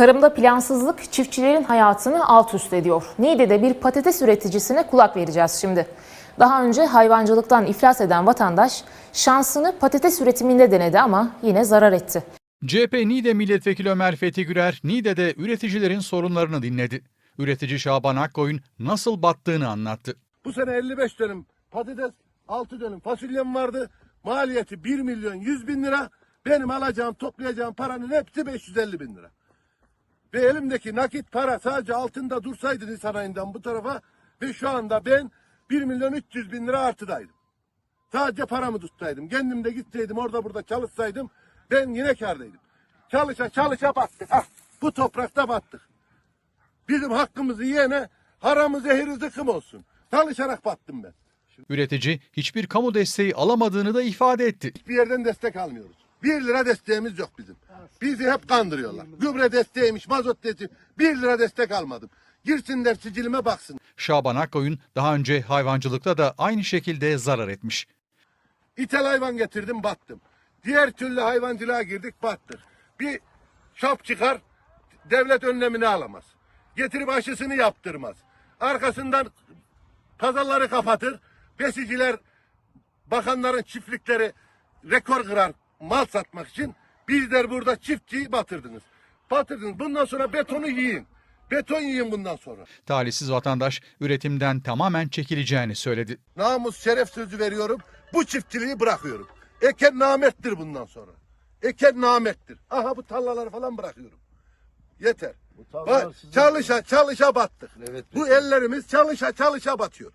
Tarımda plansızlık çiftçilerin hayatını alt üst ediyor. Niğde'de bir patates üreticisine kulak vereceğiz şimdi. Daha önce hayvancılıktan iflas eden vatandaş şansını patates üretiminde denedi ama yine zarar etti. CHP Niğde Milletvekili Ömer Fethi Gürer, Niğde'de üreticilerin sorunlarını dinledi. Üretici Şaban Akkoyun nasıl battığını anlattı. Bu sene 55 dönüm patates, 6 dönüm fasulyem vardı. Maliyeti 1 milyon 100 bin lira. Benim alacağım, toplayacağım paranın hepsi 550 bin lira. Ve elimdeki nakit para sadece altında dursaydı Nisan ayından bu tarafa ve şu anda ben 1 milyon 300 bin lira artıdaydım. Sadece paramı tutsaydım. Kendim de gitseydim orada burada çalışsaydım ben yine kârdaydım. Çalışa çalışa battık. Ah, bu toprakta battık. Bizim hakkımızı yiyene haramı zehiri zıkkım olsun. Çalışarak battım ben. Üretici hiçbir kamu desteği alamadığını da ifade etti. Hiçbir yerden destek almıyoruz. Bir lira desteğimiz yok bizim. Bizi hep kandırıyorlar. Gübre desteğiymiş, mazot desteği. Bir lira destek almadım. Girsinler sicilime baksın. Şaban Akkoyun daha önce hayvancılıkta da aynı şekilde zarar etmiş. İthal hayvan getirdim battım. Diğer türlü hayvancılığa girdik battık. Bir şap çıkar devlet önlemini alamaz. Getirip aşısını yaptırmaz. Arkasından pazarları kapatır. Besiciler bakanların çiftlikleri rekor kırar mal satmak için. Bizler burada çiftçiyi batırdınız. Batırdınız. Bundan sonra betonu yiyin. Beton yiyin bundan sonra. Talihsiz vatandaş üretimden tamamen çekileceğini söyledi. namus şeref sözü veriyorum. Bu çiftçiliği bırakıyorum. Eken namettir bundan sonra. Eken namettir. Aha bu tarlaları falan bırakıyorum. Yeter. Bak, çalışa çalışa battık. bu ellerimiz çalışa çalışa batıyor.